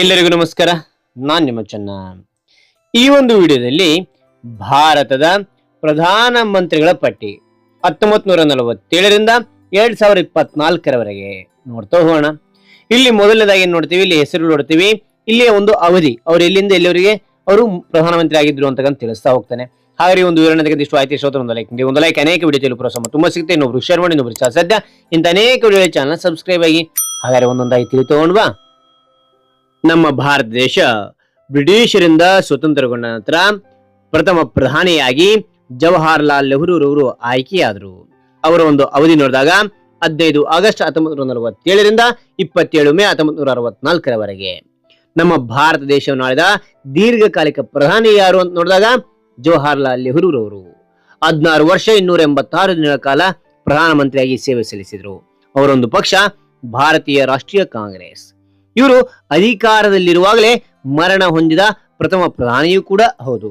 ಎಲ್ಲರಿಗೂ ನಮಸ್ಕಾರ. ನಾನ್ ನಿಮ್ಮ ಚೆನ್ನ. ಈ ಒಂದು ವಿಡಿಯೋದಲ್ಲಿ ಭಾರತದ ಪ್ರಧಾನ ಮಂತ್ರಿಗಳ ಪಟ್ಟಿ ಹತ್ತೊಂಬತ್ ನೂರ ನಲವತ್ತೇಳರಿಂದ ಎರಡ್ ಸಾವಿರದ ಇಪ್ಪತ್ನಾಲ್ಕರವರೆಗೆ ನೋಡ್ತಾ ಹೋಗೋಣ. ಇಲ್ಲಿ ಮೊದಲನೇದಾಗಿ ಏನ್ ನೋಡ್ತೀವಿ? ಇಲ್ಲಿ ಹೆಸರು ನೋಡ್ತೀವಿ. ಇಲ್ಲಿ ಒಂದು ಅವಧಿ. ಅವ್ರು ಎಲ್ಲಿಂದ ಎಲ್ಲಿವರಿಗೆ ಅವರು ಪ್ರಧಾನಮಂತ್ರಿ ಆಗಿದ್ರು ಅಂತಕ್ಕಂಥ ತಿಳಿಸ್ತಾ ಹೋಗ್ತಾನೆ. ಹಾಗೆ ಒಂದು ವಿವರಣೆ ಇಷ್ಟು ಆಯ್ತು ಶ್ರೋತರು ಒಂದು ಲೈಕ್ ಒಂದು ಲೈಕ್ ಅನೇಕ ವಿಡಿಯೋ ಪ್ರೋತ್ಸಾಹ ತುಂಬ ಸಿಗುತ್ತೆ. ಇನ್ನೊಬ್ರು ಶೇರ್ ಮಾಡಿ, ಇನ್ನೊಬ್ರು ಸದ್ಯ ಇಂಥ ಅನೇಕ ವಿಡಿಯೋ ಚಾನಲ್ ಸಬ್ಸ್ಕ್ರೈಬ್ ಆಗಿ. ಹಾಗಾದ್ರೆ ಒಂದೊಂದಾಗಿ ತಿಳಿ ತಗೊಂಡ್ವಾ ನಮ್ಮ ಭಾರತ ದೇಶ ಬ್ರಿಟಿಷರಿಂದ ಸ್ವತಂತ್ರಗೊಂಡ ನಂತರ ಪ್ರಥಮ ಪ್ರಧಾನಿಯಾಗಿ ಜವಾಹರ್ಲಾಲ್ ನೆಹರೂರವರು ಆಯ್ಕೆಯಾದರು. ಅವರ ಒಂದು ಅವಧಿ ನೋಡಿದಾಗ ಹದಿನೈದು ಆಗಸ್ಟ್ ಹತ್ತೊಂಬತ್ತು ನೂರ ನಲವತ್ತೇಳರಿಂದ ಇಪ್ಪತ್ತೇಳು ಮೇ ಹತ್ತೊಂಬತ್ತು ನೂರ ಅರವತ್ನಾಲ್ಕರವರೆಗೆ. ನಮ್ಮ ಭಾರತ ದೇಶವನ್ನು ಆಳಿದ ದೀರ್ಘಕಾಲಿಕ ಪ್ರಧಾನಿ ಯಾರು ಅಂತ ನೋಡಿದಾಗ ಜವಾಹರ್ಲಾಲ್ ನೆಹರೂರವರು ಹದಿನಾರು ವರ್ಷ ಇನ್ನೂರ ಎಂಬತ್ತಾರು ದಿನಗಳ ಕಾಲ ಪ್ರಧಾನಮಂತ್ರಿಯಾಗಿ ಸೇವೆ ಸಲ್ಲಿಸಿದರು. ಅವರೊಂದು ಪಕ್ಷ ಭಾರತೀಯ ರಾಷ್ಟ್ರೀಯ ಕಾಂಗ್ರೆಸ್. ಇವರು ಅಧಿಕಾರದಲ್ಲಿರುವಾಗಲೇ ಮರಣ ಹೊಂದಿದ ಪ್ರಥಮ ಪ್ರಧಾನಿಯೂ ಕೂಡ ಹೌದು.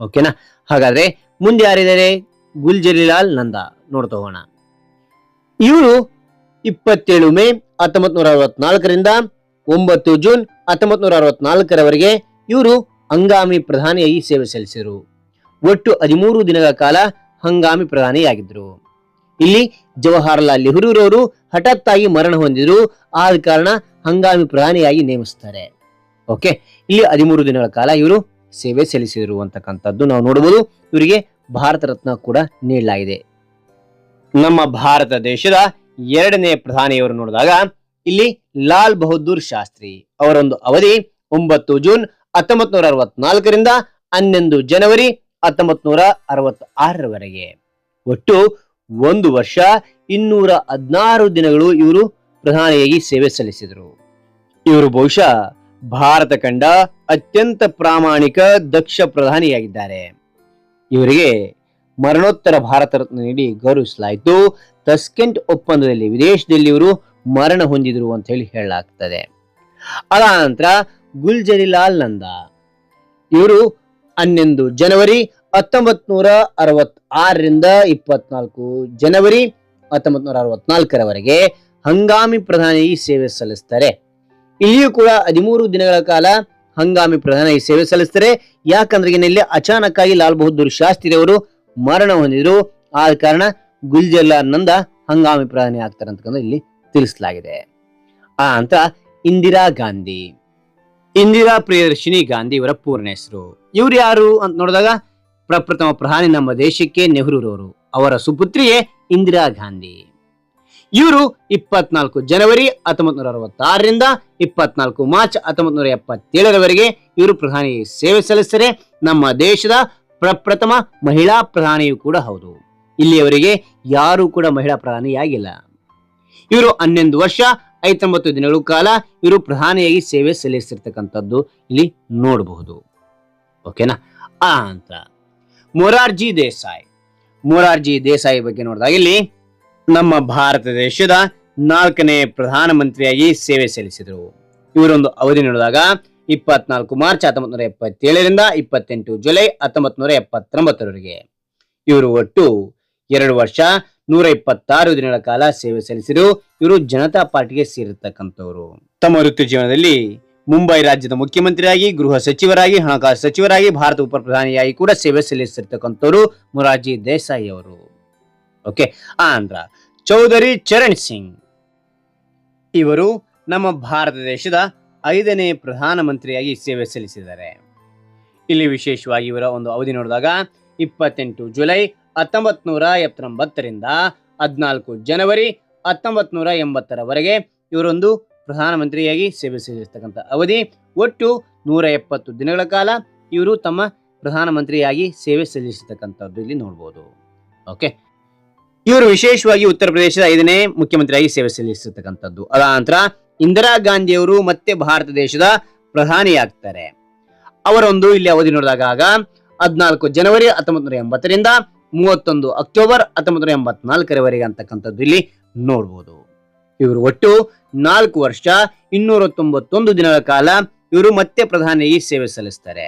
ಓಕೆನಾ? ಹಾಗಾದ್ರೆ ಮುಂದೆ ಯಾರಿದ್ದಾರೆ? ಗುಲ್ಜರಿಲಾಲ್ ನಂದಾ. ನೋಡ್ತಾ ಹೋಗೋಣ. ಇವರು ಇಪ್ಪತ್ತೇಳು ಮೇ ಹತ್ತೊಂಬತ್ ನೂರ ಅರವತ್ನಾಲ್ಕರಿಂದ ಒಂಬತ್ತು ಜೂನ್ ಹತ್ತೊಂಬತ್ ನೂರ ಅರವತ್ನಾಲ್ಕರವರೆಗೆ ಇವರು ಹಂಗಾಮಿ ಪ್ರಧಾನಿಯಾಗಿ ಸೇವೆ ಸಲ್ಲಿಸಿದರು. ಒಟ್ಟು ಹದಿಮೂರು ದಿನಗಳ ಕಾಲ ಹಂಗಾಮಿ ಪ್ರಧಾನಿಯಾಗಿದ್ದರು. ಇಲ್ಲಿ ಜವಾಹರ್ಲಾಲ್ ನೆಹರೂರವರು ಹಠಾತ್ತಾಗಿ ಮರಣ ಹೊಂದಿದ್ರು. ಆದ ಕಾರಣ ಹಂಗಾಮಿ ಪ್ರಧಾನಿಯಾಗಿ ನೇಮಿಸ್ತಾರೆ. ಓಕೆ? ಇಲ್ಲಿ ಹದಿಮೂರು ದಿನಗಳ ಕಾಲ ಇವರು ಸೇವೆ ಸಲ್ಲಿಸಿದರು ಅಂತಕ್ಕಂಥದ್ದು ನಾವು ನೋಡಬಹುದು. ಇವರಿಗೆ ಭಾರತ ರತ್ನ ಕೂಡ ನೀಡಲಾಗಿದೆ. ನಮ್ಮ ಭಾರತ ದೇಶದ ಎರಡನೇ ಪ್ರಧಾನಿಯವರು ನೋಡಿದಾಗ ಇಲ್ಲಿ ಲಾಲ್ ಬಹದ್ದೂರ್ ಶಾಸ್ತ್ರಿ ಅವರೊಂದು ಅವಧಿ ಒಂಬತ್ತು ಜೂನ್ ಹತ್ತೊಂಬತ್ ನೂರ ಅರವತ್ನಾಲ್ಕರಿಂದ ಹನ್ನೊಂದು ಜನವರಿ ಹತ್ತೊಂಬತ್ ನೂರ ಅರವತ್ ಆರರವರೆಗೆ ಒಟ್ಟು ಒಂದು ವರ್ಷ ಇನ್ನೂರ ಹದಿನಾರು ದಿನಗಳು ಇವರು ಪ್ರಧಾನಿಯಾಗಿ ಸೇವೆ ಸಲ್ಲಿಸಿದರು. ಇವರು ಬಹುಶಃ ಭಾರತ ಕಂಡ ಅತ್ಯಂತ ಪ್ರಾಮಾಣಿಕ ದಕ್ಷ ಪ್ರಧಾನಿಯಾಗಿದ್ದಾರೆ. ಇವರಿಗೆ ಮರಣೋತ್ತರ ಭಾರತ ರತ್ನ ನೀಡಿ ಗೌರವಿಸಲಾಯಿತು. ತಸ್ಕೆಂಟ್ ಒಪ್ಪಂದದಲ್ಲಿ ವಿದೇಶದಲ್ಲಿ ಇವರು ಮರಣ ಹೊಂದಿದರು ಅಂತ ಹೇಳಿ ಹೇಳಲಾಗ್ತದೆ. ಅದ ನಂತರ ಗುಲ್ಜರಿಲಾಲ್ ನಂದಾ. ಇವರು ಹನ್ನೊಂದು ಜನವರಿ ಹತ್ತೊಂಬತ್ ನೂರ ಅರವತ್ತಾರರಿಂದ ಇಪ್ಪತ್ನಾಲ್ಕು ಜನವರಿ ಹತ್ತೊಂಬತ್ ನೂರ ಅರವತ್ನಾಲ್ಕರವರೆಗೆ ಹಂಗಾಮಿ ಪ್ರಧಾನಿ ಸೇವೆ ಸಲ್ಲಿಸ್ತಾರೆ. ಇಲ್ಲಿಯೂ ಕೂಡ ಹದಿಮೂರು ದಿನಗಳ ಕಾಲ ಹಂಗಾಮಿ ಪ್ರಧಾನಿ ಸೇವೆ ಸಲ್ಲಿಸ್ತಾರೆ. ಯಾಕಂದ್ರೆ ಇಲ್ಲಿ ಅಚಾನಕ್ ಆಗಿ ಲಾಲ್ ಬಹದ್ದೂರ್ ಶಾಸ್ತ್ರಿ ಅವರು ಮರಣ ಹೊಂದಿದ್ರು. ಆದ ಕಾರಣ ಗುಲ್ಜರ್ಲಾಲ್ ನಂದ ಹಂಗಾಮಿ ಪ್ರಧಾನಿ ಆಗ್ತಾರೆ ಅಂತ ಇಲ್ಲಿ ತಿಳಿಸಲಾಗಿದೆ. ಆ ಅಂತ ಇಂದಿರಾ ಗಾಂಧಿ. ಇಂದಿರಾ ಪ್ರಿಯದರ್ಶಿನಿ ಗಾಂಧಿ ಇವರ ಪೂರ್ಣ ಹೆಸರು. ಇವ್ರು ಯಾರು ಅಂತ ನೋಡಿದಾಗ ಪ್ರಪ್ರಥಮ ಪ್ರಧಾನಿ ನಮ್ಮ ದೇಶಕ್ಕೆ ನೆಹರೂರವರು ಅವರ ಸುಪುತ್ರಿಯೇ ಇಂದಿರಾ ಗಾಂಧಿ. ಇವರು ಇಪ್ಪತ್ನಾಲ್ಕು ಜನವರಿ ಹತ್ತೊಂಬತ್ ನೂರ ಅರವತ್ತಾರರಿಂದ ಇಪ್ಪತ್ನಾಲ್ಕು ಮಾರ್ಚ್ ಹತ್ತೊಂಬತ್ ನೂರ ಎಪ್ಪತ್ತೇಳರವರೆಗೆ ಇವರು ಪ್ರಧಾನಿ ಸೇವೆ ಸಲ್ಲಿಸಿದರೆ ನಮ್ಮ ದೇಶದ ಪ್ರಪ್ರಥಮ ಮಹಿಳಾ ಪ್ರಧಾನಿಯೂ ಕೂಡ ಹೌದು. ಇಲ್ಲಿಯವರೆಗೆ ಯಾರು ಕೂಡ ಮಹಿಳಾ ಪ್ರಧಾನಿಯಾಗಿಲ್ಲ. ಇವರು ಹನ್ನೊಂದು ವರ್ಷ ಐತೊಂಬತ್ತು ದಿನಗಳ ಕಾಲ ಇವರು ಪ್ರಧಾನಿಯಾಗಿ ಸೇವೆ ಸಲ್ಲಿಸಿರ್ತಕ್ಕಂಥದ್ದು ಇಲ್ಲಿ ನೋಡಬಹುದು. ಓಕೆನಾ? ಆ ಅಂತ ಮೊರಾರ್ಜಿ ದೇಸಾಯಿ. ಮೊರಾರ್ಜಿ ದೇಸಾಯಿ ಬಗ್ಗೆ ನೋಡಿದಾಗ ಇಲ್ಲಿ ನಮ್ಮ ಭಾರತ ದೇಶದ ನಾಲ್ಕನೇ ಪ್ರಧಾನಮಂತ್ರಿಯಾಗಿ ಸೇವೆ ಸಲ್ಲಿಸಿದರು. ಇವರೊಂದು ಅವಧಿ ನೋಡಿದಾಗ ಇಪ್ಪತ್ನಾಲ್ಕು ಮಾರ್ಚ್ ಹತ್ತೊಂಬತ್ನೂರ ಎಪ್ಪತ್ತೇಳರಿಂದ ಇಪ್ಪತ್ತೆಂಟು ಜುಲೈ ಹತ್ತೊಂಬತ್ತು ನೂರ ಎಪ್ಪತ್ತೊಂಬತ್ತರವರೆಗೆ. ಇವರು ಒಟ್ಟು ಎರಡು ವರ್ಷ ನೂರ ಇಪ್ಪತ್ತಾರು ದಿನಗಳ ಕಾಲ ಸೇವೆ ಸಲ್ಲಿಸಿದರು. ಇವರು ಜನತಾ ಪಾರ್ಟಿಗೆ ಸೇರಿರ್ತಕ್ಕಂಥವರು. ತಮ್ಮ ವೃತ್ತಿ ಜೀವನದಲ್ಲಿ ಮುಂಬೈ ರಾಜ್ಯದ ಮುಖ್ಯಮಂತ್ರಿಯಾಗಿ, ಗೃಹ ಸಚಿವರಾಗಿ, ಹಣಕಾಸು ಸಚಿವರಾಗಿ, ಭಾರತ ಉಪ ಪ್ರಧಾನಿಯಾಗಿ ಕೂಡ ಸೇವೆ ಸಲ್ಲಿಸಿರ್ತಕ್ಕಂಥವರು ಮೊರಾರ್ಜಿ ದೇಸಾಯಿ ಅವರು. ಓಕೆ ಆಂಧ್ರ ಚೌಧರಿ ಚರಣ್ ಸಿಂಗ್ ಇವರು ನಮ್ಮ ಭಾರತ ದೇಶದ ಐದನೇ ಪ್ರಧಾನಮಂತ್ರಿಯಾಗಿ ಸೇವೆ ಸಲ್ಲಿಸಿದ್ದಾರೆ. ಇಲ್ಲಿ ವಿಶೇಷವಾಗಿ ಇವರ ಒಂದು ಅವಧಿ ನೋಡಿದಾಗ ಇಪ್ಪತ್ತೆಂಟು ಜುಲೈ ಹತ್ತೊಂಬತ್ ನೂರ ಎಪ್ಪತ್ತೊಂಬತ್ತರಿಂದ ಹದಿನಾಲ್ಕು ಜನವರಿ ಹತ್ತೊಂಬತ್ ನೂರ ಎಂಬತ್ತರವರೆಗೆ ಇವರೊಂದು ಪ್ರಧಾನಮಂತ್ರಿಯಾಗಿ ಸೇವೆ ಸಲ್ಲಿಸತಕ್ಕಂಥ ಅವಧಿ. ಒಟ್ಟು ನೂರ ಎಪ್ಪತ್ತು ದಿನಗಳ ಕಾಲ ಇವರು ತಮ್ಮ ಪ್ರಧಾನಮಂತ್ರಿಯಾಗಿ ಸೇವೆ ಸಲ್ಲಿಸತಕ್ಕಂಥದ್ದು ಇಲ್ಲಿ ನೋಡ್ಬೋದು. ಓಕೆ ಇವರು ವಿಶೇಷವಾಗಿ ಉತ್ತರ ಪ್ರದೇಶದ ಐದನೇ ಮುಖ್ಯಮಂತ್ರಿಯಾಗಿ ಸೇವೆ ಸಲ್ಲಿಸಿರ್ತಕ್ಕಂಥದ್ದು ಅದ ನಂತರ ಇಂದಿರಾ ಗಾಂಧಿಯವರು ಮತ್ತೆ ಭಾರತ ದೇಶದ ಪ್ರಧಾನಿಯಾಗ್ತಾರೆ. ಅವರೊಂದು ಇಲ್ಲಿ ಅವಧಿ ನೋಡಿದಾಗ ಹದಿನಾಲ್ಕು ಜನವರಿ ಹತ್ತೊಂಬತ್ತು ನೂರ ಎಂಬತ್ತರಿಂದ ಮೂವತ್ತೊಂದು ಅಕ್ಟೋಬರ್ ಹತ್ತೊಂಬತ್ತು ನೂರ ಎಂಬತ್ನಾಲ್ಕರವರೆಗೆ ಅಂತಕ್ಕಂಥದ್ದು ಇಲ್ಲಿ ನೋಡ್ಬೋದು. ಇವರು ಒಟ್ಟು ನಾಲ್ಕು ವರ್ಷ ಇನ್ನೂರ ತೊಂಬತ್ತೊಂದು ದಿನಗಳ ಕಾಲ ಇವರು ಮತ್ತೆ ಪ್ರಧಾನಿಯಾಗಿ ಸೇವೆ ಸಲ್ಲಿಸ್ತಾರೆ.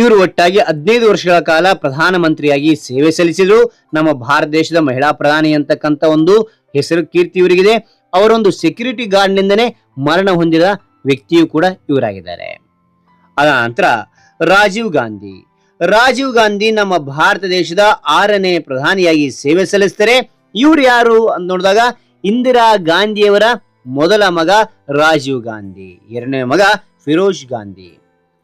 ಇವರು ಒಟ್ಟಾಗಿ ಹದಿನೈದು ವರ್ಷಗಳ ಕಾಲ ಪ್ರಧಾನಮಂತ್ರಿಯಾಗಿ ಸೇವೆ ಸಲ್ಲಿಸಿದ್ರು. ನಮ್ಮ ಭಾರತ ದೇಶದ ಮಹಿಳಾ ಪ್ರಧಾನಿ ಅಂತಕ್ಕಂಥ ಒಂದು ಹೆಸರು ಕೀರ್ತಿ ಇವರಿಗಿದೆ. ಅವರೊಂದು ಸೆಕ್ಯೂರಿಟಿ ಗಾರ್ಡ್ ನಿಂದನೇ ಮರಣ ಹೊಂದಿದ ವ್ಯಕ್ತಿಯೂ ಕೂಡ ಇವರಾಗಿದ್ದಾರೆ. ಅದ ನಂತರ ರಾಜೀವ್ ಗಾಂಧಿ. ರಾಜೀವ್ ಗಾಂಧಿ ನಮ್ಮ ಭಾರತ ದೇಶದ ಆರನೇ ಪ್ರಧಾನಿಯಾಗಿ ಸೇವೆ ಸಲ್ಲಿಸ್ತಾರೆ ಇವ್ರು ಯಾರು ಅಂತ ನೋಡಿದಾಗ ಇಂದಿರಾ ಗಾಂಧಿಯವರ ಮೊದಲ ಮಗ ರಾಜೀವ್ ಗಾಂಧಿ, ಎರಡನೇ ಮಗ ಫಿರೋಜ್ ಗಾಂಧಿ.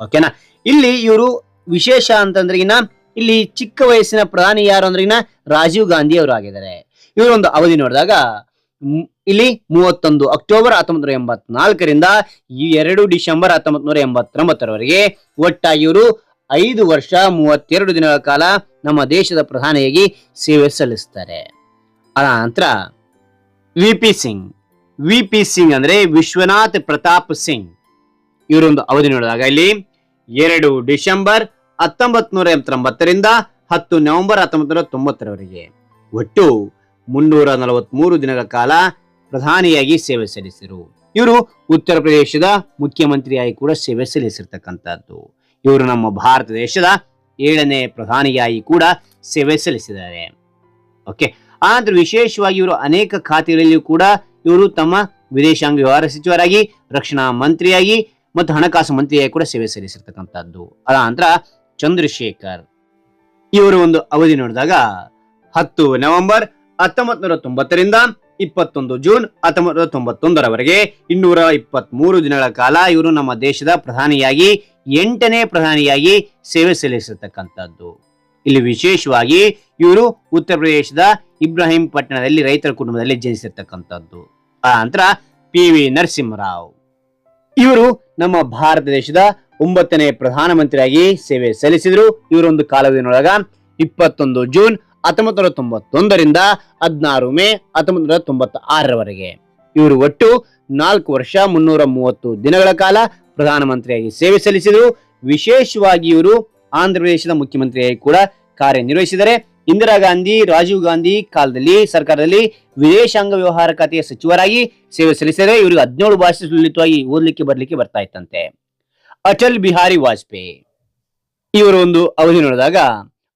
ಓಕೆನಾ ಇಲ್ಲಿ ಇವರು ವಿಶೇಷ ಅಂತಂದ್ರಿಗಿನ ಇಲ್ಲಿ ಚಿಕ್ಕ ವಯಸ್ಸಿನ ಪ್ರಧಾನಿ ಯಾರು ಅಂದ್ರಿಗಿನ ರಾಜೀವ್ ಗಾಂಧಿ ಅವರು ಆಗಿದ್ದಾರೆ. ಇವರೊಂದು ಅವಧಿ ನೋಡಿದಾಗ ಇಲ್ಲಿ ಮೂವತ್ತೊಂದು ಅಕ್ಟೋಬರ್ ಹತ್ತೊಂಬತ್ತು ನೂರ ಎಂಬತ್ನಾಲ್ಕರಿಂದ ಎರಡು ಡಿಸೆಂಬರ್ ಹತ್ತೊಂಬತ್ತು ನೂರ ಎಂಬತ್ತೊಂಬತ್ತರವರೆಗೆ ಒಟ್ಟಾಗಿ ಇವರು ಐದು ವರ್ಷ ಮೂವತ್ತೆರಡು ದಿನಗಳ ಕಾಲ ನಮ್ಮ ದೇಶದ ಪ್ರಧಾನಿಯಾಗಿ ಸೇವೆ ಸಲ್ಲಿಸ್ತಾರೆ. ಆ ನಂತರ V P Singh. V P Singh ಅಂದ್ರೆ ವಿಶ್ವನಾಥ್ ಪ್ರತಾಪ್ ಸಿಂಗ್. ಇವರೊಂದು ಅವಧಿ ನೋಡಿದಾಗ ಇಲ್ಲಿ ಎರಡು ಡಿಸೆಂಬರ್ ಹತ್ತೊಂಬತ್ ನೂರ ಎಂಬತ್ತೊಂಬತ್ತರಿಂದ ಹತ್ತು ನವೆಂಬರ್ ಹತ್ತೊಂಬತ್ತು ನೂರ ತೊಂಬತ್ತರವರೆಗೆ. ಒಟ್ಟು ಮುನ್ನೂರ ನಲವತ್ಮೂರು ದಿನಗಳ ಕಾಲ ಪ್ರಧಾನಿಯಾಗಿ ಸೇವೆ ಸಲ್ಲಿಸಿದರು ಇವರು ಉತ್ತರ ಪ್ರದೇಶದ ಮುಖ್ಯಮಂತ್ರಿಯಾಗಿ ಕೂಡ ಸೇವೆ ಸಲ್ಲಿಸಿರ್ತಕ್ಕಂಥದ್ದು. ಇವರು ನಮ್ಮ ಭಾರತ ದೇಶದ ಏಳನೇ ಪ್ರಧಾನಿಯಾಗಿ ಕೂಡ ಸೇವೆ ಸಲ್ಲಿಸಿದ್ದಾರೆ. ಓಕೆ, ಆದ್ರೆ ವಿಶೇಷವಾಗಿ ಇವರು ಅನೇಕ ಖಾತೆಗಳಲ್ಲಿಯೂ ಕೂಡ ಇವರು ತಮ್ಮ ವಿದೇಶಾಂಗ ವ್ಯವಹಾರ ಸಚಿವರಾಗಿ, ರಕ್ಷಣಾ ಮಂತ್ರಿಯಾಗಿ ಮತ್ತು ಹಣಕಾಸು ಮಂತ್ರಿಯಾಗಿ ಕೂಡ ಸೇವೆ ಸಲ್ಲಿಸಿರ್ತಕ್ಕಂಥದ್ದು. ಅದ ನಂತರ ಚಂದ್ರಶೇಖರ್. ಇವರು ಒಂದು ಅವಧಿ ನೋಡಿದಾಗ ಹತ್ತು ನವೆಂಬರ್ ಹತ್ತೊಂಬತ್ ನೂರ ತೊಂಬತ್ತರಿಂದ ಇಪ್ಪತ್ತೊಂದು ಜೂನ್ ಹತ್ತೊಂಬತ್ ನೂರ ತೊಂಬತ್ತೊಂದರವರೆಗೆ ಇನ್ನೂರ ಇಪ್ಪತ್ತ್ ಮೂರು ದಿನಗಳ ಕಾಲ ಇವರು ನಮ್ಮ ದೇಶದ ಪ್ರಧಾನಿಯಾಗಿ, ಎಂಟನೇ ಪ್ರಧಾನಿಯಾಗಿ ಸೇವೆ ಸಲ್ಲಿಸಿರ್ತಕ್ಕಂಥದ್ದು. ಇಲ್ಲಿ ವಿಶೇಷವಾಗಿ ಇವರು ಉತ್ತರ ಪ್ರದೇಶದ ಇಬ್ರಾಹಿಂ ಪಟ್ಟಣದಲ್ಲಿ ರೈತರ ಕುಟುಂಬದಲ್ಲಿ ಜನಿಸಿರ್ತಕ್ಕಂಥದ್ದು. ಆ ನಂತರ ಪಿ ವಿ ನರಸಿಂಹರಾವ್. ಇವರು ನಮ್ಮ ಭಾರತ ದೇಶದ ಒಂಬತ್ತನೇ ಪ್ರಧಾನಮಂತ್ರಿಯಾಗಿ ಸೇವೆ ಸಲ್ಲಿಸಿದ್ರು. ಇವರೊಂದು ಕಾಲದಿನೊಳಗ ಇಪ್ಪತ್ತೊಂದು ಜೂನ್ ಹತ್ತೊಂಬತ್ತು ನೂರ ತೊಂಬತ್ತೊಂದರಿಂದ ಹದಿನಾರು ಮೇ ಹತ್ತೊಂಬತ್ತು ನೂರ ತೊಂಬತ್ತ ಆರರವರೆಗೆ ಇವರು ಒಟ್ಟು ನಾಲ್ಕು ವರ್ಷ ಮುನ್ನೂರ ಮೂವತ್ತು ದಿನಗಳ ಕಾಲ ಪ್ರಧಾನಮಂತ್ರಿಯಾಗಿ ಸೇವೆ ಸಲ್ಲಿಸಿದರು. ವಿಶೇಷವಾಗಿ ಇವರು ಆಂಧ್ರ ಪ್ರದೇಶದ ಮುಖ್ಯಮಂತ್ರಿಯಾಗಿ ಕೂಡ ಕಾರ್ಯನಿರ್ವಹಿಸಿದರೆ. ಇಂದಿರಾ ಗಾಂಧಿ, ರಾಜೀವ್ ಗಾಂಧಿ ಕಾಲದಲ್ಲಿ, ಸರ್ಕಾರದಲ್ಲಿ ವಿದೇಶಾಂಗ ವ್ಯವಹಾರ ಖಾತೆಯ ಸಚಿವರಾಗಿ ಸೇವೆ ಸಲ್ಲಿಸಿದರೆ ಇವರಿಗೆ ಹದಿನೇಳು ಭಾಷೆ ಸುಲಿತವಾಗಿ ಓದಲಿಕ್ಕೆ, ಬರ್ಲಿಕ್ಕೆ ಬರ್ತಾ ಇತ್ತಂತೆ. ಅಟಲ್ ಬಿಹಾರಿ ವಾಜಪೇಯಿ. ಇವರ ಒಂದು ಅವಧಿ ನೋಡಿದಾಗ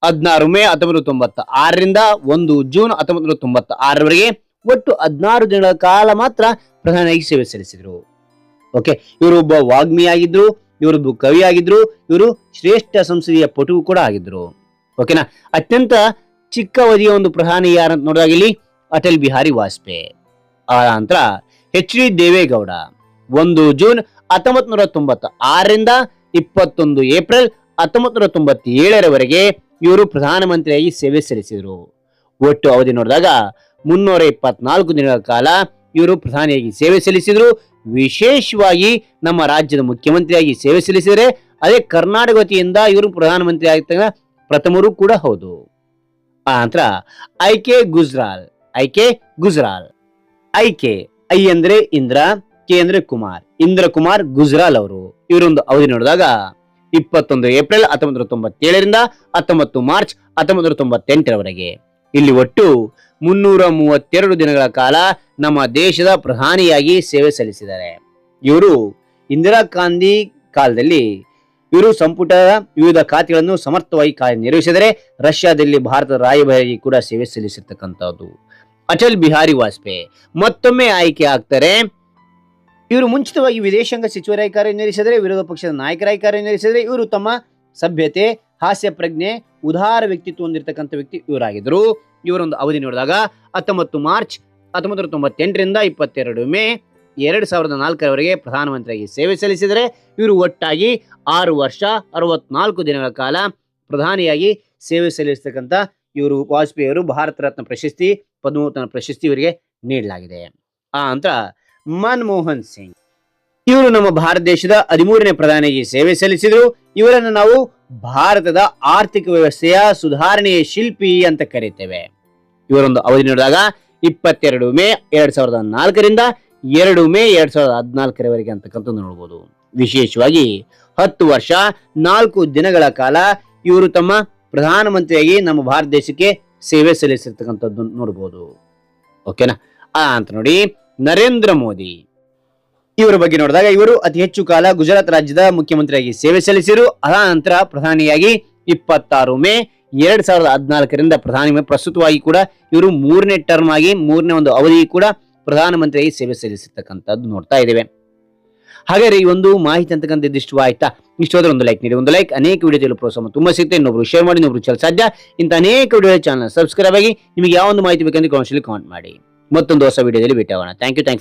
ಹದಿನಾರು ಮೇ ಹತ್ತೊಂಬತ್ತು ತೊಂಬತ್ತ ಆರರಿಂದ ಒಂದು ಜೂನ್ ಹತ್ತೊಂಬತ್ತು ನೂರ ತೊಂಬತ್ತ ಆರರವರೆಗೆ ಒಟ್ಟು ಹದಿನಾರು ದಿನಗಳ ಕಾಲ ಮಾತ್ರ ಪ್ರಧಾನಿಯಾಗಿ ಸೇವೆ ಸಲ್ಲಿಸಿದರು. ಓಕೆ, ಇವರು ಒಬ್ಬ ವಾಗ್ಮಿಯಾಗಿದ್ರು ಇವರೊಬ್ಬ ಕವಿಯಾಗಿದ್ರು ಇವರು ಶ್ರೇಷ್ಠ ಸಂಸದೀಯ ಪಟು ಕೂಡ ಆಗಿದ್ರು ಓಕೆನಾ? ಅತ್ಯಂತ ಚಿಕ್ಕ ಅವಧಿಯ ಒಂದು ಪ್ರಧಾನಿ ಯಾರಂತ ನೋಡಿದಾಗ ಇಲ್ಲಿ ಅಟಲ್ ಬಿಹಾರಿ ವಾಜಪೇಯಿ. ಆ ನಂತರ ಎಚ್ ಡಿ ದೇವೇಗೌಡ. ಒಂದು ಜೂನ್ ಹತ್ತೊಂಬತ್ ನೂರ ತೊಂಬತ್ತ ಆರರಿಂದ ಇಪ್ಪತ್ತೊಂದು ಏಪ್ರಿಲ್ ಹತ್ತೊಂಬತ್ ನೂರ ತೊಂಬತ್ತೇಳರವರೆಗೆ ಇವರು ಪ್ರಧಾನಮಂತ್ರಿಯಾಗಿ ಸೇವೆ ಸಲ್ಲಿಸಿದರು. ಒಟ್ಟು ಅವಧಿ ನೋಡಿದಾಗ ಮುನ್ನೂರ ಇಪ್ಪತ್ನಾಲ್ಕು ದಿನಗಳ ಕಾಲ ಇವರು ಪ್ರಧಾನಿಯಾಗಿ ಸೇವೆ ಸಲ್ಲಿಸಿದರು. ವಿಶೇಷವಾಗಿ ನಮ್ಮ ರಾಜ್ಯದ ಮುಖ್ಯಮಂತ್ರಿಯಾಗಿ ಸೇವೆ ಸಲ್ಲಿಸಿದರೆ ಅದೇ ಕರ್ನಾಟಕ ವತಿಯಿಂದ ಇವರು ಪ್ರಧಾನಮಂತ್ರಿ ಆಗಿದ್ದಾಗ ಪ್ರಥಮರು ಕೂಡ ಹೌದು. ಆ ನಂತರ, I K Gujral I K Gujral. I K, I ಅಂದ್ರೆ ಇಂದ್ರ, ಕೆ ಅಂದ್ರೆ ಕುಮಾರ್. ಇಂದ್ರ ಕುಮಾರ್ ಗುಜ್ರಾಲ್ ಅವರು. ಇವರೊಂದು ಅವಧಿ ನೋಡಿದಾಗ, ಇಪ್ಪತ್ತೊಂದು ಏಪ್ರಿಲ್ ಹತ್ತೊಂಬತ್ತು ನೂರ ತೊಂಬತ್ತೇಳರಿಂದ ಹತ್ತೊಂಬತ್ತು ಮಾರ್ಚ್ ಹತ್ತೊಂಬತ್ತು ನೂರ ತೊಂಬತ್ತೆಂಟರವರೆಗೆ. ಇಲ್ಲಿ ಒಟ್ಟು ಮುನ್ನೂರ ಮೂವತ್ತೆರಡು ದಿನಗಳ ಕಾಲ ನಮ್ಮ ದೇಶದ ಪ್ರಧಾನಿಯಾಗಿ ಸೇವೆ ಸಲ್ಲಿಸಿದ್ದಾರೆ. ಇವರು ಇಂದಿರಾ ಗಾಂಧಿ ಕಾಲದಲ್ಲಿ ಇವರು ಸಂಪುಟದ ವಿವಿಧ ಖಾತೆಗಳನ್ನು ಸಮರ್ಥವಾಗಿ ಕಾರ್ಯನಿರ್ವಹಿಸಿದರೆ ರಷ್ಯಾದಲ್ಲಿ ಭಾರತದ ರಾಯಭಾರಿ ಕೂಡ ಸೇವೆ ಸಲ್ಲಿಸಿರ್ತಕ್ಕಂಥದ್ದು ಅಟಲ್ ಬಿಹಾರಿ ವಾಜಪೇಯಿ, ಮತ್ತೊಮ್ಮೆ ಆಯ್ಕೆ ಆಗ್ತಾರೆ. ಇವರು ಮುಂಚಿತವಾಗಿ ವಿದೇಶಾಂಗ ಸಚಿವರಾಗಿ ಕಾರ್ಯನಿರ್ವಹಿಸಿದರೆ, ವಿರೋಧ ಪಕ್ಷದ ನಾಯಕರಾಗಿ ಕಾರ್ಯನಿರ್ವಹಿಸಿದರೆ ಇವರು ತಮ್ಮ ಸಭ್ಯತೆ, ಹಾಸ್ಯ ಪ್ರಜ್ಞೆ, ಉದಾರ ವ್ಯಕ್ತಿತ್ವ ಹೊಂದಿರತಕ್ಕಂಥ ವ್ಯಕ್ತಿ ಇವರಾಗಿದ್ದರು. ಇವರೊಂದು ಅವಧಿ ನೋಡಿದಾಗ ಹತ್ತೊಂಬತ್ತು ಮಾರ್ಚ್ ಹತ್ತೊಂಬತ್ತು ತೊಂಬತ್ತೆಂಟರಿಂದ ಇಪ್ಪತ್ತೆರಡು ಮೇ ಎರಡು ಸಾವಿರದ ನಾಲ್ಕರವರೆಗೆ ಪ್ರಧಾನಮಂತ್ರಿಯಾಗಿ ಸೇವೆ ಸಲ್ಲಿಸಿದರೆ ಇವರು ಒಟ್ಟಾಗಿ ಆರು ವರ್ಷ, ಅರವತ್ನಾಲ್ಕು ದಿನಗಳ ಕಾಲ ಪ್ರಧಾನಿಯಾಗಿ ಸೇವೆ ಸಲ್ಲಿಸತಕ್ಕಂಥ ಇವರು ವಾಜಪೇಯಿ ಅವರು ಭಾರತ ರತ್ನ ಪ್ರಶಸ್ತಿ ಪದ್ಮಭೂಷಣ ಪ್ರಶಸ್ತಿ ಇವರಿಗೆ ನೀಡಲಾಗಿದೆ. ಆ ನಂತರ ಮನಮೋಹನ್ ಸಿಂಗ್. ಇವರು ನಮ್ಮ ಭಾರತ ದೇಶದ ಹದಿಮೂರನೇ ಪ್ರಧಾನಿಯಾಗಿ ಸೇವೆ ಸಲ್ಲಿಸಿದರು. ಇವರನ್ನು ನಾವು ಭಾರತದ ಆರ್ಥಿಕ ವ್ಯವಸ್ಥೆಯ ಸುಧಾರಣೆಯ ಶಿಲ್ಪಿ ಅಂತ ಕರೀತೇವೆ. ಇವರೊಂದು ಅವಧಿ ನೋಡಿದಾಗ ಇಪ್ಪತ್ತೆರಡು ಮೇ ಎರಡ್ ಸಾವಿರದ ನಾಲ್ಕರಿಂದ ಎರಡು ಮೇ ಎರಡ್ ಸಾವಿರದ ಹದಿನಾಲ್ಕರವರೆಗೆ ಅಂತಕ್ಕಂಥದ್ದು ನೋಡಬಹುದು ವಿಶೇಷವಾಗಿ ಹತ್ತು ವರ್ಷ, ನಾಲ್ಕು ದಿನಗಳ ಕಾಲ ಇವರು ತಮ್ಮ ಪ್ರಧಾನಮಂತ್ರಿಯಾಗಿ ನಮ್ಮ ಭಾರತ ದೇಶಕ್ಕೆ ಸೇವೆ ಸಲ್ಲಿಸಿರ್ತಕ್ಕಂಥದ್ದು ನೋಡಬಹುದು ಓಕೆನಾ? ಆ ಅಂತ ನೋಡಿ, ನರೇಂದ್ರ ಮೋದಿ. ಇವರ ಬಗ್ಗೆ ನೋಡಿದಾಗ ಇವರು ಅತಿ ಹೆಚ್ಚು ಕಾಲ ಗುಜರಾತ್ ರಾಜ್ಯದ ಮುಖ್ಯಮಂತ್ರಿಯಾಗಿ ಸೇವೆ ಸಲ್ಲಿಸಿರು. ಅದ ನಂತರ ಪ್ರಧಾನಿಯಾಗಿ ಇಪ್ಪತ್ತಾರು ಮೇ ಎರಡ್ ಸಾವಿರದ ಹದಿನಾಲ್ಕರಿಂದ ಪ್ರಧಾನಿ ಪ್ರಸ್ತುತವಾಗಿ ಕೂಡ ಇವರು ಮೂರನೇ ಟರ್ಮ್ ಆಗಿ ಮೂರನೇ ಒಂದು ಅವಧಿ ಕೂಡ ಪ್ರಧಾನಮಂತ್ರಿಯಾಗಿ ಸೇವೆ ಸಲ್ಲಿಸಿರ್ತಕ್ಕಂಥದ್ದು ನೋಡ್ತಾ ಇದ್ದೇವೆ. ಹಾಗಾದ್ರೆ ಈ ಒಂದು ಮಾಹಿತಿ ಅಂತಕ್ಕಂಥ ಇದಿಷ್ಟು ಆಯ್ತಾ ಇಷ್ಟೋದ್ರೆ ಒಂದು ಲೈಕ್ ನೀಡಿ, ಒಂದು ಲೈಕ್. ಅನೇಕ ವಿಡಿಯೋದಲ್ಲಿ ಪ್ರೋತ್ಸಾಹ ತುಂಬಾ ಸಿಗುತ್ತೆ. ಇನ್ನೊಬ್ರು ಶೇರ್ ಮಾಡಿ, ಇನ್ನೊಬ್ರು ಚಲ ಸಾಧ್ಯ. ಇಂಥ ಅನೇಕ ವಿಡಿಯೋ ಚಾನಲ್ ಸಬ್ಸ್ಕ್ರೈಬ್ ಆಗಿ ನಿಮಗೆ ಯಾವ ಒಂದು ಮಾಹಿತಿ ಬೇಕಂದ್ರೆ ಕಾಮೆಂಟ್ ಮಾಡಿ. ಮತ್ತೊಂದು ಹೊಸ ವಿಡಿಯೋದಲ್ಲಿ ಭೇಟಿಯಾಗೋಣ. Thank you thank